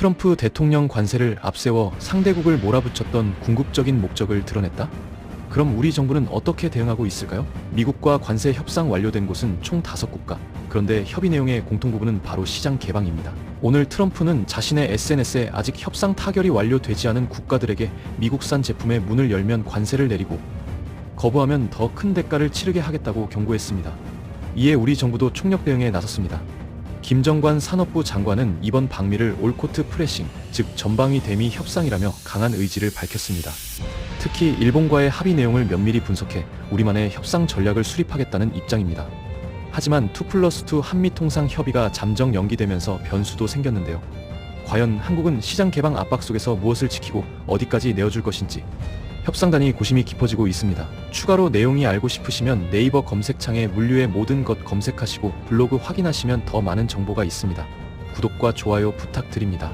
트럼프 대통령 관세를 앞세워 상대국을 몰아붙였던 궁극적인 목적을 드러냈다? 그럼 우리 정부는 어떻게 대응하고 있을까요? 미국과 관세 협상 완료된 곳은 총 5국가. 그런데 협의 내용의 공통 부분은 바로 시장 개방입니다. 오늘 트럼프는 자신의 SNS에 아직 협상 타결이 완료되지 않은 국가들에게 미국산 제품의 문을 열면 관세를 내리고 거부하면 더 큰 대가를 치르게 하겠다고 경고했습니다. 이에 우리 정부도 총력 대응에 나섰습니다. 김정관 산업부 장관은 이번 방미를 올코트 프레싱, 즉 전방위 대미 협상이라며 강한 의지를 밝혔습니다. 특히 일본과의 합의 내용을 면밀히 분석해 우리만의 협상 전략을 수립하겠다는 입장입니다. 하지만 2 플러스 2 한미 통상 협의가 잠정 연기되면서 변수도 생겼는데요. 과연 한국은 시장 개방 압박 속에서 무엇을 지키고 어디까지 내어줄 것인지 협상단이 고심이 깊어지고 있습니다. 추가로 내용이 알고 싶으시면 네이버 검색창에 물류의 모든 것 검색하시고 블로그 확인하시면 더 많은 정보가 있습니다. 구독과 좋아요 부탁드립니다.